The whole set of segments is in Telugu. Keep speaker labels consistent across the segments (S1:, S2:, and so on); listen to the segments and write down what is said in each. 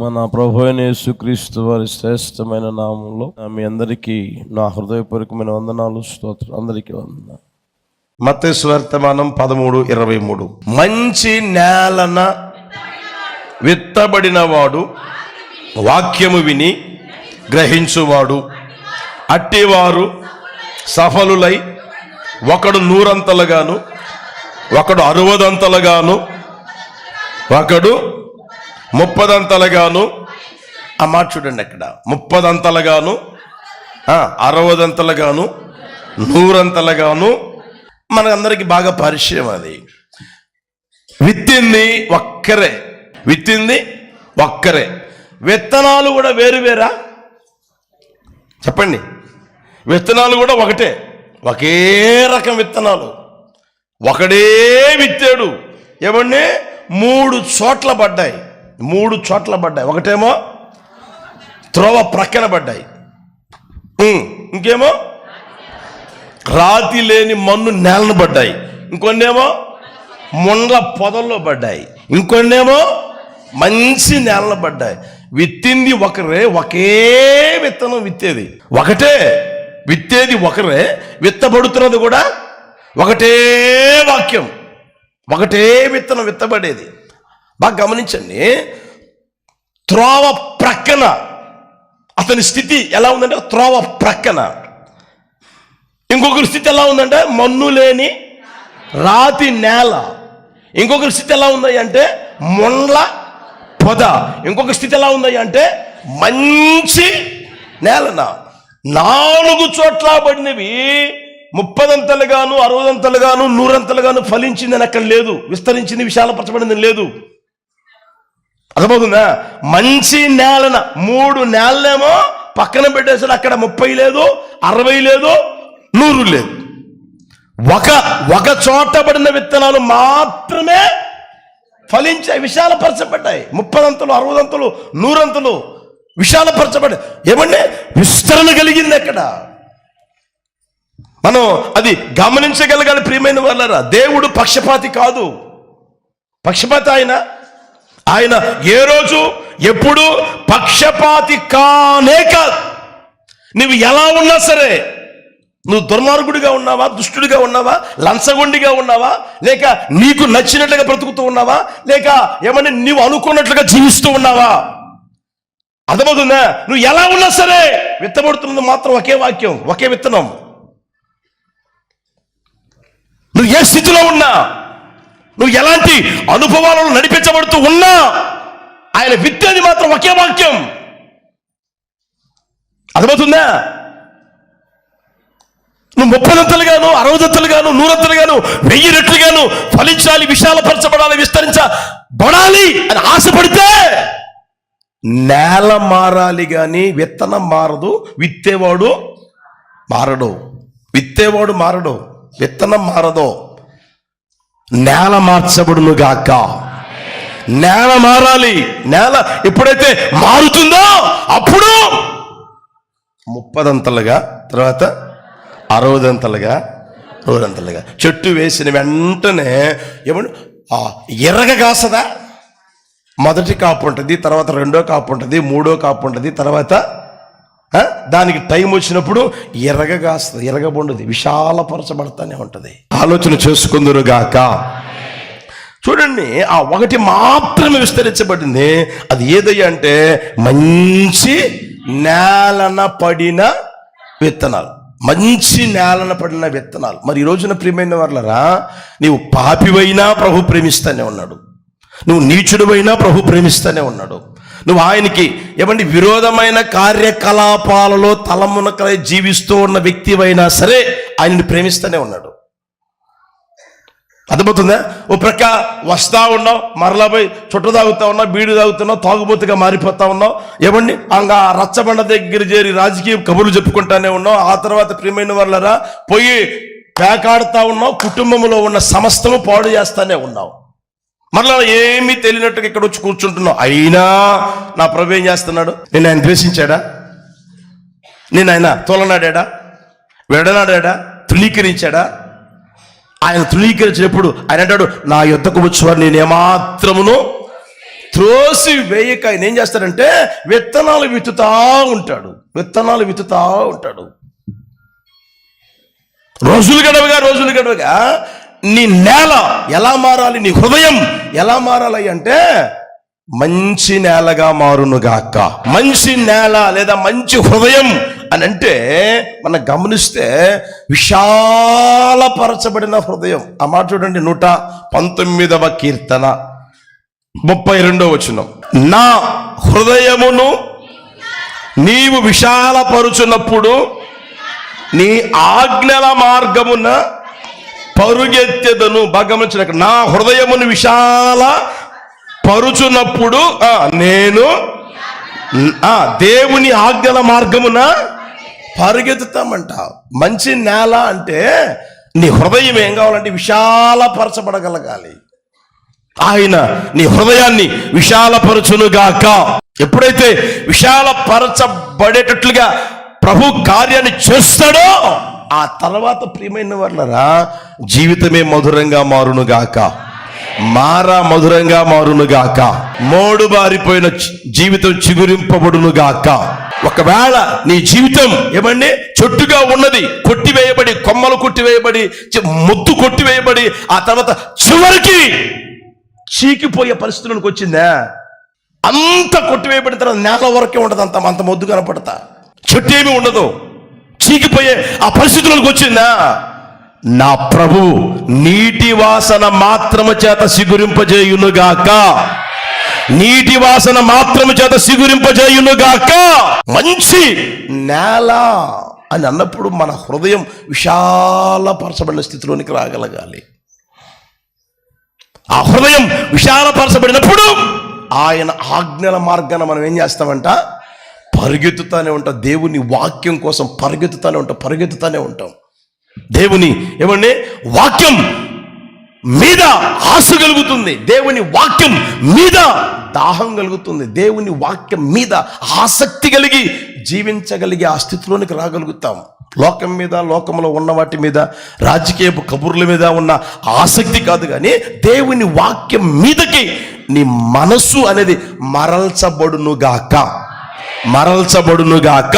S1: మన ప్రభు యేసుక్రీస్తు వారి శ్రేష్టమైన నామంలో మీ అందరికీ నా హృదయపూర్వకమైన వందనాలు స్తోత్రం అందరికీ వందన
S2: మత్తయి పదమూడు ఇరవై మూడు. మంచి నేలన విత్తబడినవాడు వాక్యము విని గ్రహించువాడు. అట్టివారు సఫలులై ఒకడు నూరంతలుగాను ఒకడు అరవదంతలుగాను ఒకడు ముప్పదంతలుగాను. అమ్మా చూడండి అక్కడ. ముప్పదంతలుగాను అరవదంతలుగాను నూరంతలుగాను. మనందరికి బాగా పరిచయం అది. విత్తింది ఒక్కరే. విత్తింది ఒక్కరే. విత్తనాలు కూడా వేరు వేరా? చెప్పండి. విత్తనాలు కూడా ఒకటే. ఒకే రకం విత్తనాలు. ఒకడే విత్తాడు. ఏమండి? మూడు చోట్ల పడ్డాయి. మూడు చోట్ల పడ్డాయి. ఒకటేమో త్రోవ ప్రక్కన పడ్డాయి. ఇంకేమో? రాతి లేని మన్ను నేలను పడ్డాయి. ఇంకొన్నేమో? ముండ్ల పొదల్లో పడ్డాయి. ఇంకొన్నేమో? మంచి నేలను పడ్డాయి. విత్తింది ఒకరే ఒకే విత్తనం విత్తేది. ఒకటే విత్తేది ఒకరే విత్తబడుతున్నది కూడా ఒకటే వాక్యం. ఒకటే విత్తనం విత్తబడేది. బాగా గమనించండి. త్రోవ ప్రక్కన అతని స్థితి ఎలా ఉందంటే త్రోవ ప్రక్కన. ఇంకొకరి స్థితి ఎలా ఉందంటే మన్ను లేని రాతి నేల. ఇంకొకరి స్థితి ఎలా ఉంది అంటే మొండ్ల పొద. ఇంకొక స్థితి ఎలా ఉంది అంటే మంచి నేలన. నాలుగు చోట్ల పడినవి ముప్పదంతలుగాను అరవదంతలుగాను నూరంతలుగాను ఫలించిందని అక్కడ లేదు. విస్తరించింది విశాలపరచబడింది లేదు. అర్థమవుతుందా? మంచి నేలన మూడు నేలనేమో పక్కన పెట్టేసాడు అక్కడ ముప్పై లేదు అరవై లేదు నూరు లేదు. ఒక ఒక చోట పడిన విత్తనాలు మాత్రమే ఫలించాయి విశాలపరచబడ్డాయి. ముప్పదంతులు అరవదంతులు నూరంతులు విశాలపరచబడ్డాయి. ఏమండి? విస్తరణ కలిగింది అక్కడ. మనం అది గమనించగలగాలి ప్రియమైన వాళ్ళరా దేవుడు పక్షపాతి కాదు. పక్షపాతి ఆయన ఆయన ఏ రోజు? ఎప్పుడు? పక్షపాతి కానే కాదు. నువ్వు ఎలా ఉన్నా సరే నువ్వు దుర్మార్గుడిగా ఉన్నావా? దుష్టుడిగా ఉన్నావా? లంచగొండిగా ఉన్నావా? లేక నీకు నచ్చినట్లుగా బ్రతుకుతూ ఉన్నావా? లేక ఏమన్నా నీవు అనుకున్నట్లుగా జీవిస్తూ ఉన్నావా? అర్థమవుతుందా? నువ్వు ఎలా ఉన్నా సరే విత్తబడుతున్నది మాత్రం ఒకే వాక్యం ఒకే విత్తనం. నువ్వు ఏ స్థితిలో ఉన్నా నువ్వు ఎలాంటి అనుభవాలను నడిపించబడుతూ ఉన్నా ఆయన విత్తేది మాత్రం ఒకే వాక్యం. అర్థమవుతుందా? నువ్వు ముప్పదంతలుగాను అరవదంతలుగాను నూరంతలుగాను వెయ్యి రెట్లుగాను ఫలించాలి విశాలపరచబడాలి విస్తరించబడాలి అని ఆశపడితే నేల మారాలి కానీ విత్తనం మారదు విత్తేవాడు మారడు. విత్తేవాడు మారడు విత్తనం మారదు. నేల మార్చబడును గాక. నేల మారాలి. నేల ఎప్పుడైతే మారుతుందో అప్పుడు ముప్పదంతలుగా తర్వాత అరవదంతలుగా రోజంతలుగా చెట్టు వేసిన వెంటనే ఏమంటే ఆ ఎర్రగ కాసదా మొదటి కాపు ఉంటుంది తర్వాత రెండో కాపు ఉంటుంది మూడో కాపు ఉంటుంది తర్వాత దానికి టైం వచ్చినప్పుడు ఎర్రగ కాస్తుంది ఎర్రగబొండది విశాలపరచబడతానే ఉంటుంది. ఆలోచన చేసుకుందరు గాక. చూడండి ఆ ఒకటి మాత్రమే విస్తరించబడింది. అది ఏదయ్యా అంటే మంచి నేలన పడిన విత్తనాలు. మంచి నేలన పడిన విత్తనాలు. మరి ఈ రోజున ప్రియమైన వాళ్ళరా నీవు పాపివైనా ప్రభు ప్రేమిస్తానే ఉన్నాడు. నువ్వు నీచుడువైనా ప్రభు ప్రేమిస్తానే ఉన్నాడు. నువ్వు ఆయనకి ఏమండి విరోధమైన కార్యకలాపాలలో తలమునకలై జీవిస్తూ ఉన్న వ్యక్తివైనా సరే ఆయన్ని ప్రేమిస్తూనే ఉన్నాడు. అర్థమవుతుందా? ఓ ప్రక్క వస్తా ఉన్నావు మరలా పోయి చుట్ట తాగుతా ఉన్నావు బీడు తాగుతున్నావు తాగుబోతుగా మారిపోతా ఉన్నావు. ఏమండి? ఆ రచ్చబండ దగ్గర చేరి రాజకీయ కబుర్లు చెప్పుకుంటానే ఉన్నావు. ఆ తర్వాత ప్రియమైన వాళ్ళరా పోయి పేకాడుతా ఉన్నావు కుటుంబంలో ఉన్న సమస్తము పాడు చేస్తానే ఉన్నావు. మరలా ఏమీ తెలియనట్టుగా ఇక్కడ వచ్చి కూర్చుంటున్నావు. అయినా నా ప్రభు ఏం చేస్తున్నాడు? నేను ఆయన ద్వేషించాడా? నేను ఆయన తోలనాడా విడనాడా తృణీకరించాడా? ఆయన తృణీకరించినప్పుడు ఆయన అంటాడు నా యుద్ధకు వచ్చేవారు నేను ఏమాత్రమును త్రోసి వేయక. ఆయన ఏం చేస్తాడంటే విత్తనాలు విత్తుతా ఉంటాడు. విత్తనాలు విత్తుతా ఉంటాడు. రోజులు గడవగా రోజులు గడవగా నీ నేల ఎలా మారాలి నీ హృదయం ఎలా మారాలి అంటే మంచి నేలగా మారునుగాక. మంచి నేల లేదా మంచి హృదయం అని అంటే మనం గమనిస్తే విశాలపరచబడిన హృదయం. ఆ మాట చూడండి నూట పంతొమ్మిదవ కీర్తన ముప్పై రెండో వచనం. నా హృదయమును నీవు విశాలపరుచున్నప్పుడు నీ ఆజ్ఞల మార్గమున పరుగెత్తెదను. భగమించిన నా హృదయమును విశాల పరుచున్నప్పుడు నేను దేవుని ఆజ్ఞల మార్గమున పరుగెత్తుతామంట. మంచి నేల అంటే నీ హృదయం ఏం కావాలంటే విశాలపరచబడగలగాలి. ఆయన నీ హృదయాన్ని విశాలపరచునుగాక. ఎప్పుడైతే విశాలపరచబడేటట్లుగా ప్రభు కార్యాన్ని చేస్తాడో ఆ తర్వాత ప్రియమైన వాళ్ళరా జీవితమే మధురంగా మారునుగాక. మారా మధురంగా మారునుగాక. మోడు బారిపోయిన జీవితం చిగురింపబడునుగాక. ఒకవేళ నీ జీవితం ఏమండి చెట్టుగా ఉన్నది కొట్టివేయబడి కొమ్మలు కొట్టివేయబడి ముద్దు కొట్టివేయబడి ఆ తర్వాత చివరికి చీకిపోయే పరిస్థితులకు వచ్చిందా? అంత కొట్టివేయబడిన తర్వాత నేల వరకే ఉండదు అంత అంత మొద్దు కనపడతా. చెట్టు ఏమి ఉండదు. చీకిపోయే ఆ పరిస్థితులకు వచ్చిందా? నా ప్రభు నీటి వాసన మాత్రము చేత సిగురింపజేయునుగాక. నీటి వాసన మాత్రము చేత సిగురింపజేయునుగాక. మంచి నేల అని అన్నప్పుడు మన హృదయం విశాలపరచబడిన స్థితిలోనికి రాగలగాలి. ఆ హృదయం విశాలపరచబడినప్పుడు ఆయన ఆజ్ఞల మార్గాన మనం ఏం చేస్తామంట? పరిగెత్తుతానే ఉంటాం. దేవుని వాక్యం కోసం పరిగెత్తుతానే ఉంటాం. పరిగెత్తుతానే ఉంటాం. దేవుని ఏమండి? వాక్యం మీద ఆశ కలుగుతుంది. దేవుని వాక్యం మీద దాహం కలుగుతుంది. దేవుని వాక్యం మీద ఆసక్తి కలిగి జీవించగలిగే ఆ స్థితిలోనికి రాగలుగుతాం. లోకం మీద లోకంలో ఉన్న వాటి మీద రాజకీయపు కబుర్ల మీద ఉన్న ఆసక్తి కాదు కానీ దేవుని వాక్యం మీదకి నీ మనస్సు అనేది మరల్చబడునుగాక మరల్చబడునుగాక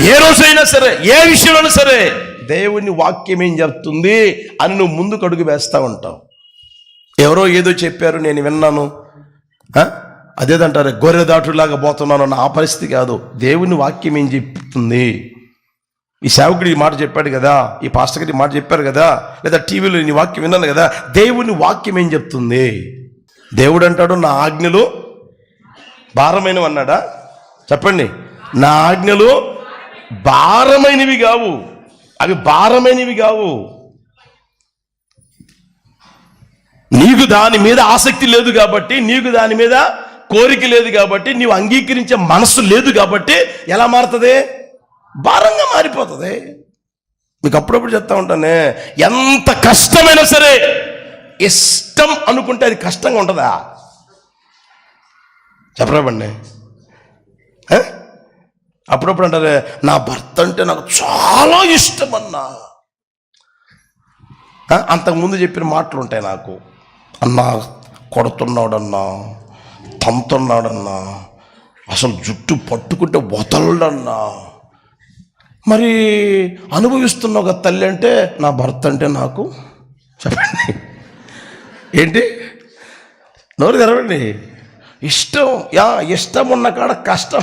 S2: ఏ రోజైనా సరే ఏ విషయంలో సరే దేవుని వాక్యం ఏం చెప్తుంది? అని నువ్వు ముందుకు అడుగు వేస్తూ ఉంటావు. ఎవరో ఏదో చెప్పారు నేను విన్నాను. అదేదంటారు గొర్రె దాటులాగా పోతున్నాను అన్న ఆ పరిస్థితి కాదు. దేవుని వాక్యం ఏం చెప్తుంది? ఈ సేవకుడు ఈ మాట చెప్పాడు కదా ఈ పాస్టర్ గారు ఈ మాట చెప్పారు కదా లేదా టీవీలో నీ వాక్యం విన్నాను కదా దేవుని వాక్యం ఏం చెప్తుంది? దేవుడు అంటాడు నా ఆజ్ఞలు భారమైనవి అన్నాడా? చెప్పండి. నా ఆజ్ఞలు భారమైనవి కావు. అవి భారమైనవి కావు. నీకు దాని మీద ఆసక్తి లేదు కాబట్టి నీకు దాని మీద కోరిక లేదు కాబట్టి నీవు అంగీకరించే మనస్సు లేదు కాబట్టి ఎలా మారుతుంది? భారంగా మారిపోతుంది. మీకు అప్పుడప్పుడు చెప్తా ఉంటానే ఎంత కష్టమైనా సరే ఇష్టం అనుకుంటే అది కష్టంగా ఉంటుందా? చెప్పరాబండి అప్పుడప్పుడు అంటారే నా భర్త అంటే నాకు చాలా ఇష్టం అన్నా అంతకుముందు చెప్పిన మాటలు ఉంటాయి నాకు. అన్నా కొడుతున్నాడన్నా తమ్ముతున్నాడన్నా అసలు జుట్టు పట్టుకుంటే వదలడన్నా మరి అనుభవిస్తున్న ఒక తల్లి అంటే నా భర్త అంటే నాకు? చెప్పండి. ఏంటి? నోరు తెరవండి. ఇష్టం యా ఇష్టం ఉన్న కాడ కష్టం.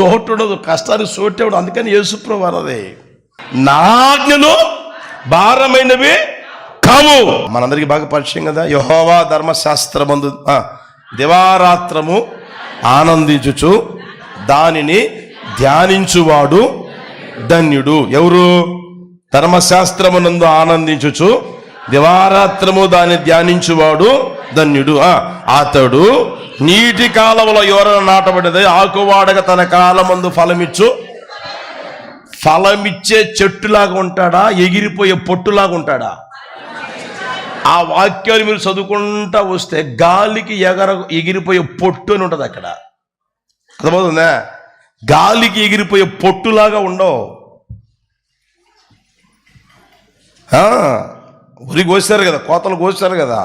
S2: చోటు ఉండదు కష్టానికి చోటే ఉండదు. అందుకని యేసుప్రభు అన్నది నాజ్ఞలు భారమైనవి కావు. మనందరికీ బాగా పరిచయం కదా. యహోవా ధర్మశాస్త్రమందు దివారాత్రము ఆనందించుచు దానిని ధ్యానించువాడు ధన్యుడు. ఎవరు? ధర్మశాస్త్రమునందు ఆనందించుచు దివారాత్రము దాన్ని ధ్యానించువాడు ధన్యుడు. అతడు నీటి కాలముల ఎవరైనా నాటబడినది ఆకువాడక తన కాలమందు ఫలమిచ్చు ఫలమిచ్చే చెట్టులాగా ఉంటాడా? ఎగిరిపోయే పొట్టులాగా ఉంటాడా? ఆ వాక్యాన్ని మీరు చదువుకుంటా వస్తే గాలికి ఎగర ఎగిరిపోయే పొట్టు అని ఉంటుంది అక్కడ. అర్థమవుతుందా? గాలికి ఎగిరిపోయే పొట్టులాగా ఉండవు. ఉరి కోసారు కదా కోతలు కోసారు కదా.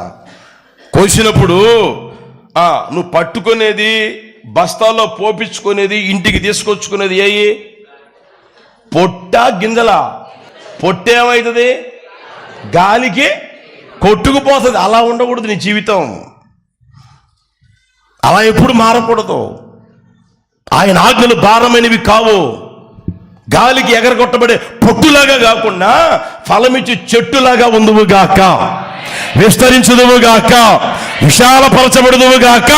S2: కోసినప్పుడు నువ్వు పట్టుకునేది బస్తాల్లో పోపించుకునేది ఇంటికి తీసుకొచ్చుకునేది ఏయి పొట్ట గింజల. పొట్టేమవుతుంది గాలికి కొట్టుకుపోతుంది. అలా ఉండకూడదు నీ జీవితం. అలా ఎప్పుడు మారకూడదు. ఆయన ఆజ్ఞలు భారమైనవి కావు. గాలికి ఎగరగొట్టబడే పొట్టులాగా కాకుండా ఫలమిచ్చి చెట్టులాగా ఉందువుగాక విస్తరించుదువుగాక విశాలపరచబడుదువుగాక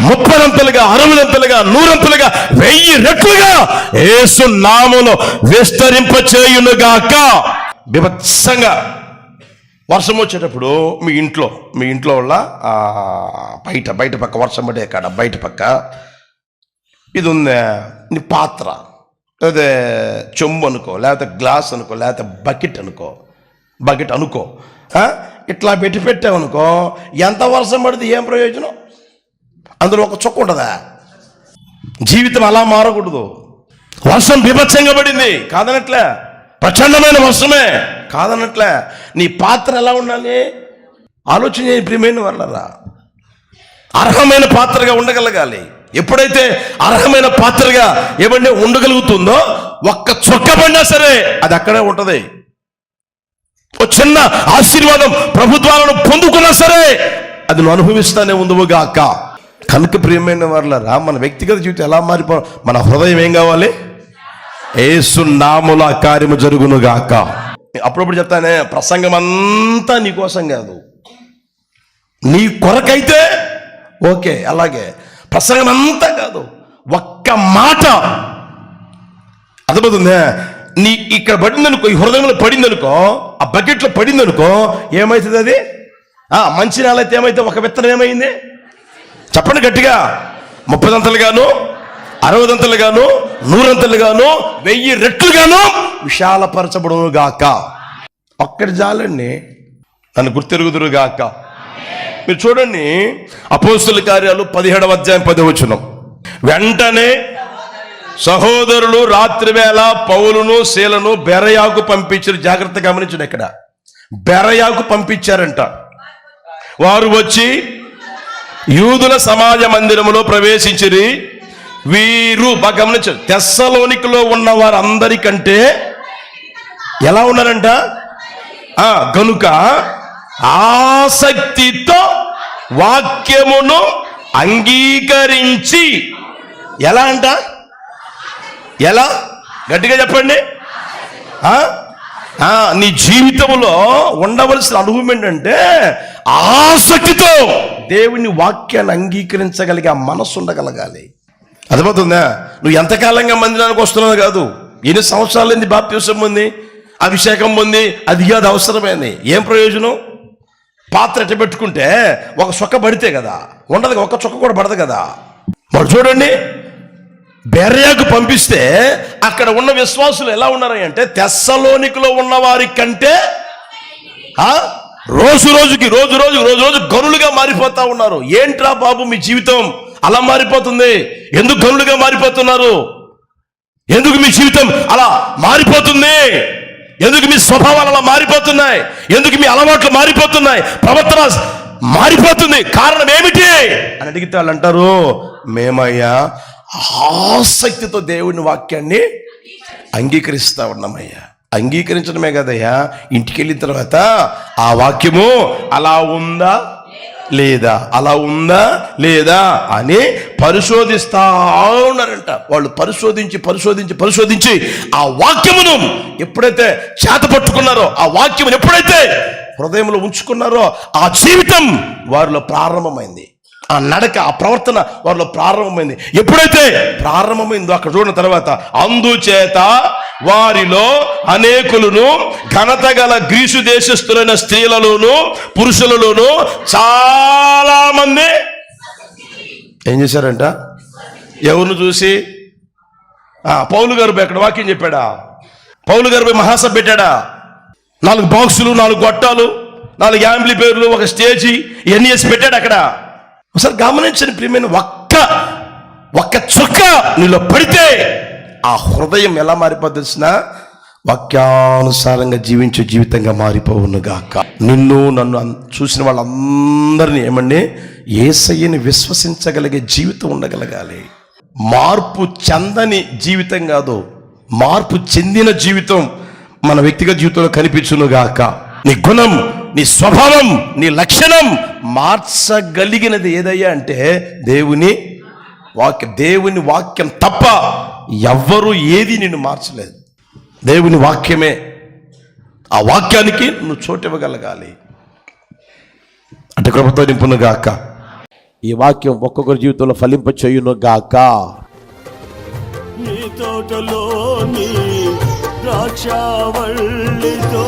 S2: ముప్పదంతలుగా అరవదంతలుగా నూరంతలుగా వెయ్యి రెట్లుగా ఏసు నామలో విస్తరింప గాక. బిభత్సంగా వర్షం వచ్చేటప్పుడు మీ ఇంట్లో మీ ఇంట్లో వల్ల బయట బయట పక్క వర్షం పడే కాడ బయట పక్క ఇది ఉంది నీ పాత్ర. లేదా చెంబు అనుకో లేకపోతే గ్లాస్ అనుకో లేకపోతే బకెట్ అనుకో బకెట్ అనుకో ఇట్లా పెట్టి పెట్టావనుకో ఎంత వర్షం పడితే ఏం ప్రయోజనం? అందులో ఒక చుక్క ఉంటుందా? జీవితం అలా మారకూడదు. వర్షం బీభత్సంగా పడింది. కాదనట్లే? ప్రచండమైన వర్షమే. కాదనట్లే నీ పాత్ర ఎలా ఉండాలి? ఆలోచన చేయి ప్రియమైన వాళ్ళరా. అర్హమైన పాత్రగా ఉండగలగాలి. ఎప్పుడైతే అర్హమైన పాత్రగా ఏమంటే ఉండగలుగుతుందో ఒక్క చొక్క పడినా సరే అది అక్కడే ఉంటది. ఓ చిన్న ఆశీర్వాదం ప్రభుత్వాలను పొందుకున్నా సరే అది నువ్వు అనుభవిస్తానే అక్క కనుక ప్రియమైన వాళ్ళరా మన వ్యక్తిగత జీవితం ఎలా మారిపో మన హృదయం ఏం కావాలి? ఏసు నాముల కార్యము జరుగునుగాక అప్పుడప్పుడు చెప్తానే ప్రసంగం అంతా నీ కోసం కాదు. నీ కొరకైతే ఓకే అలాగే. ప్రసంగం అంతా కాదు. ఒక్క మాట. అర్థమవుతుందే? నీ ఇక్కడ పడిందనుకో ఈ హృదయంలో పడిందనుకో ఆ బకెట్లో పడిందనుకో ఏమవుతుంది అది? ఆ మంచి నాలైతే ఏమైతే? ఒక విత్తనం ఏమైంది? చెప్పండి గట్టిగా. ముప్పదంతలుగాను అరవదంతలుగాను నూరంతలుగాను వెయ్యి రెట్లుగాను విశాలపరచబడును గాక ఒక్కటి జాలండి నన్ను గుర్తెరుగుదురు గాక మీరు చూడండి అపోస్తుల కార్యాలు పదిహేడవ అధ్యాయం పదవచనం వెంటనే సహోదరులు రాత్రివేళ పౌలును శీలను బెరయాకు పంపించారు. జాగ్రత్త గమనించండి ఇక్కడ. బెరయాకు పంపించారంట. వారు వచ్చి యూదుల సమాజ మందిరములో ప్రవేశించిరి. వీరు బాగా గమనించారు తెస్సలోనికలో ఉన్న వారందరికంటే ఎలా ఉన్నారంట? గనుక ఆసక్తితో వాక్యమును అంగీకరించి ఎలా అంట? ఎలా? గట్టిగా చెప్పండి. నీ జీవితంలో ఉండవలసిన అనుభవం ఏంటంటే ఆసక్తితో దేవుని వాక్యాన్ని అంగీకరించగలిగే మనసు ఉండగలగాలి. అర్థమవుతుందా? నువ్వు ఎంతకాలంగా మందిరానికి వస్తున్నావు కాదు. ఎన్ని సంవత్సరాలైంది బాప్త్యూసం ఉంది? అభిషేకం ఉంది? అది కాదు అవసరమైంది. ఏం ప్రయోజనం? పాత్ర ఎట్ట పెట్టుకుంటే ఒక చొక్క పడితే కదా. ఉండదు ఒక చొక్క కూడా పడదు కదా. మరి చూడండి బెర్యాకు పంపిస్తే అక్కడ ఉన్న విశ్వాసులు ఎలా ఉన్నారు అంటే తెస్సలోనికలో ఉన్న వారి కంటే రోజు రోజుకి రోజు రోజు రోజు రోజు గనులుగా మారిపోతా ఉన్నారు. ఏంట్రా బాబు మీ జీవితం? అలా మారిపోతుంది. ఎందుకు గనులుగా మారిపోతున్నారు? ఎందుకు మీ జీవితం అలా మారిపోతుంది? ఎందుకు మీ స్వభావాలు అలా మారిపోతున్నాయి? ఎందుకు మీ అలవాట్లు మారిపోతున్నాయి? ప్రవర్తన మారిపోతుంది. కారణం ఏమిటి? అని అడిగితే వాళ్ళు అంటారు మేమయ్యా ఆసక్తితో దేవుని వాక్యాన్ని అంగీకరిస్తా ఉన్నామయ్యా. అంగీకరించడమే కదయ్యా. ఇంటికి వెళ్ళిన తర్వాత ఆ వాక్యము అలా ఉందా? లేదా అలా ఉందా లేదా అని పరిశోధిస్తా ఉన్నారంట. వాళ్ళు పరిశోధించి పరిశోధించి పరిశోధించి ఆ వాక్యమును ఎప్పుడైతే చేత పట్టుకున్నారో ఆ వాక్యమును ఎప్పుడైతే హృదయంలో ఉంచుకున్నారో ఆ జీవితం వారిలో ప్రారంభమైంది. ఆ నడక ఆ ప్రవర్తన వారిలో ప్రారంభమైంది. ఎప్పుడైతే ప్రారంభమైందో అక్కడ చూడిన తర్వాత అందుచేత వారిలో అనేకులను ఘనత గల గ్రీసు దేశస్థులైన స్త్రీలలోను పురుషులలోను చాలా మంది ఏం చేశారంట? ఎవరిని చూసి? పౌలు గారు అక్కడ వాక్యం చెప్పాడా? పౌలు గారు మహాసభ పెట్టాడా? నాలుగు బాక్సులు నాలుగు గొట్టాలు నాలుగు యాంబ్లీ పేర్లు ఒక స్టేజి ఎన్ఎస్ పెట్టాడు అక్కడ. ఒకసారి గమనించని ప్రియమైన ఒక్క ఒక్క చుక్క నీలో పడితే ఆ హృదయం ఎలా మారిపోద్ది తెలిసిన? వాక్యానుసారంగా జీవించే జీవితంగా మారిపోవును గాక. నిన్ను నన్ను అన్- చూసిన వాళ్ళందరినీ ఏమండి? ఏసయ్యని విశ్వసించగలిగే జీవితం ఉండగలగాలి. మార్పు చెందని జీవితం కాదు మార్పు చెందిన జీవితం మన వ్యక్తిగత జీవితంలో కనిపించును గాక. నీ గుణం నీ స్వభావం నీ లక్షణం మార్చగలిగినది ఏదయ్యా అంటే దేవుని వాక్యం దేవుని వాక్యం తప్ప ఎవ్వరూ ఏది నిన్ను మార్చలేదు. దేవుని వాక్యమే. ఆ వాక్యానికి నువ్వు చోటు ఇవ్వగలగాలి అంటే కృపతో నింపును గాక.
S1: ఈ వాక్యం ఒక్కొక్కరి జీవితంలో ఫలింప చేయును గాక.
S3: నీ తోటలోని ద్రాక్షావల్లితో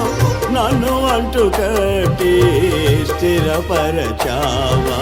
S3: నన్ను అంటు కట్టి స్థిరపరచావా?